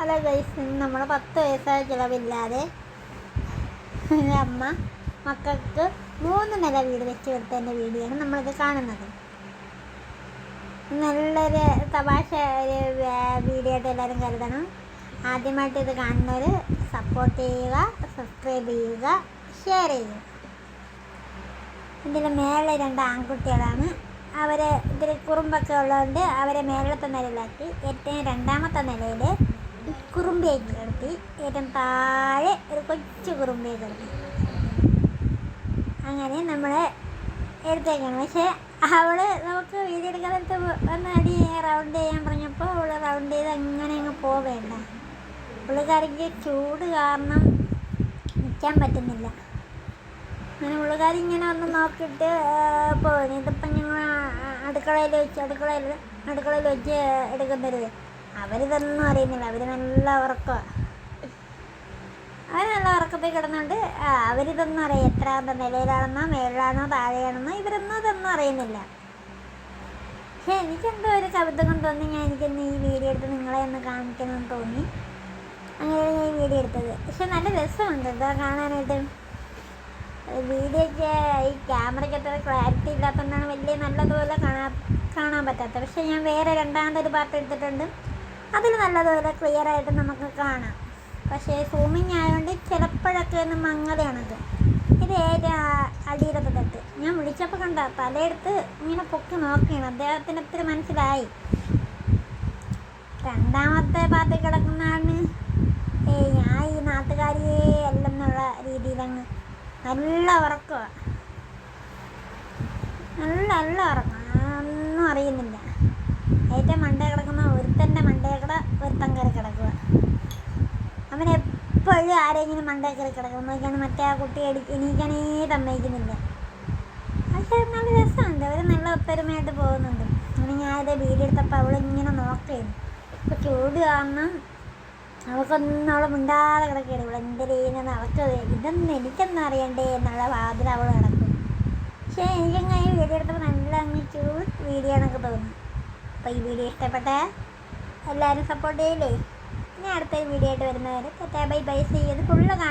Hello guys നമ്മൾ പത്ത് വയസ്സായ ചിലവില്ലാതെ അമ്മ മക്കൾക്ക് മൂന്ന് നില വീട് വെച്ച് കൊടുത്തതിന്റെ വീഡിയോ ആണ് നമ്മളിത് കാണുന്നത്. നല്ലൊരു തമാശ ഒരു വീഡിയോ ആയിട്ട് എല്ലാവരും കരുതണം. ആദ്യമായിട്ട് ഇത് കാണുന്നവർ സപ്പോർട്ട് ചെയ്യുക സബ്സ്ക്രൈബ് ചെയ്യുക ഷെയർ ചെയ്യുക. ഇതിൽ മേലെ രണ്ട് ആൺകുട്ടികളാണ്. അവരെ ഇതിൽ കുറുമ്പൊക്കെ ഉള്ളതുകൊണ്ട് അവരെ മേളത്തെ നിലയിലാക്കി. ഏറ്റവും രണ്ടാമത്തെ നിലയിൽ കുറുമ്പിയേക്ക് കിടത്തി ഏറ്റവും താഴെ ഒരു കൊച്ചു കുറുമ്പിയെ കിടത്തി അങ്ങനെ നമ്മൾ എടുത്തേക്കാണ്. പക്ഷേ അവൾ നമുക്ക് വീഡിയോ എടുക്കാത്ത വന്ന് അടി റൗണ്ട് ചെയ്യാൻ പറഞ്ഞപ്പോൾ അവൾ റൗണ്ട് ചെയ്ത് അങ്ങനെ അങ്ങ് പോവേണ്ട. പുള്ളിക്കാരിക്ക് ചൂട് കാരണം നിൽക്കാൻ പറ്റുന്നില്ല. അങ്ങനെ പുള്ളിക്കാരി ഇങ്ങനെ ഒന്ന് നോക്കിയിട്ട് പോകുന്നു ഇതിപ്പം ഞങ്ങൾ അടുക്കളയിൽ വെച്ച് അടുക്കളയിൽ അടുക്കളയിൽ വെച്ച് എടുക്കുന്നൊരു അവരിതൊന്നും അറിയുന്നില്ല. അവർ നല്ല ഉറക്കമാണ് അവർ നല്ല ഉറക്കത്തിൽ കിടന്നുകൊണ്ട് ആ, അവരിതൊന്നും അറിയാം എത്രാമത്തെ നിലയിലാണെന്നോ മേളിലാണോ താഴെയാണെന്നോ ഇവരൊന്നും ഇതൊന്നും അറിയുന്നില്ല. പക്ഷെ എനിക്കെന്തോ ഒരു കവിതകം തോന്നി. ഞാൻ എനിക്കൊന്ന് ഈ വീഡിയോ എടുത്ത് നിങ്ങളെ ഒന്ന് കാണിക്കണമെന്ന് തോന്നി. അങ്ങനെയാണ് ഞാൻ ഈ വീഡിയോ എടുത്തത്. പക്ഷെ നല്ല രസമുണ്ട്. എന്താ കാണാനായിട്ട്? വീഡിയോയ്ക്ക് ഈ ക്യാമറയ്ക്ക് അത്ര ക്ലാരിറ്റി ഇല്ലാത്തതുകൊണ്ടാണ് വലിയ നല്ലതുപോലെ കാണാൻ കാണാൻ പറ്റാത്തത്. പക്ഷേ ഞാൻ വേറെ രണ്ടാമതൊരു പാർട്ട് എടുത്തിട്ടുണ്ട്. അതിൽ നല്ലതുപോലെ ക്ലിയർ ആയിട്ട് നമുക്ക് കാണാം. പക്ഷേ സൂമിങ് ആയതുകൊണ്ട് ചിലപ്പോഴൊക്കെ ഒന്ന് മങ്ങലയാണത് ഇത് ഏറ്റവും അടിയിലത്തെ തട്ട്? ഞാൻ വിളിച്ചപ്പോൾ കണ്ട തലയെടുത്ത് ഇങ്ങനെ പൊക്കി നോക്കിയാണ്. അദ്ദേഹത്തിന് ഒത്തിരി മനസ്സിലായി. രണ്ടാമത്തെ പാർട്ടി കിടക്കുന്നതാണ്. ഏ ഞാൻ ഈ നാട്ടുകാരിയെ അല്ലെന്നുള്ള രീതിയിലങ്ങ് നല്ല ഉറക്കമാണ് നല്ല നല്ല ഉറക്കം. ഒന്നും അറിയുന്നില്ല. ഏറ്റവും മണ്ടേ കിടക്കുന്ന ഒരുത്തന്റെ മണ്ടേ കൂടെ ഒരുത്തൻ കയറി കിടക്കുക. അവൻ എപ്പോഴും ആരെങ്കിലും മണ്ടേ കയറി കിടക്കും നോക്കിയാണ് മറ്റേ ആ കുട്ടി അടി എണീക്കാനേ തമ്മയിക്കുന്നില്ല പക്ഷേ നല്ല രസമുണ്ട്. അവർ നല്ല ഒത്തൊരുമയായിട്ട് പോകുന്നുണ്ട്. അങ്ങനെ ഞാനിത് വീഡിയോ എടുത്തപ്പോൾ അവളിങ്ങനെ നോക്കുകയായിരുന്നു. അപ്പോൾ ചൂട് കാരണം അവൾക്കൊന്നും അവളെ മിണ്ടാതെ കിടക്കുകയാണ് ഇവിടെ എന്ത് ചെയ്യുന്നത് അവൾക്ക് ഇതൊന്നും എനിക്കൊന്നും അറിയണ്ടേ എന്നുള്ള വാതിൽ അവൾ കിടക്കും. പക്ഷേ എനിക്കങ്ങനെ വീഡിയോ എടുത്തപ്പോൾ നല്ല അങ്ങ് ചൂട് വീഡിയോ എന്നൊക്കെ തോന്നുന്നു അപ്പോൾ ഈ വീഡിയോ ഇഷ്ടപ്പെട്ട? എല്ലാവരും സപ്പോർട്ട് ചെയ്യില്ലേ? ഇനി അടുത്ത വീഡിയോ ആയിട്ട് വരുന്നവരെ ബൈ ബൈ സീ ചെയ്ത് ഫുള്ള് ചെയ്യാതെ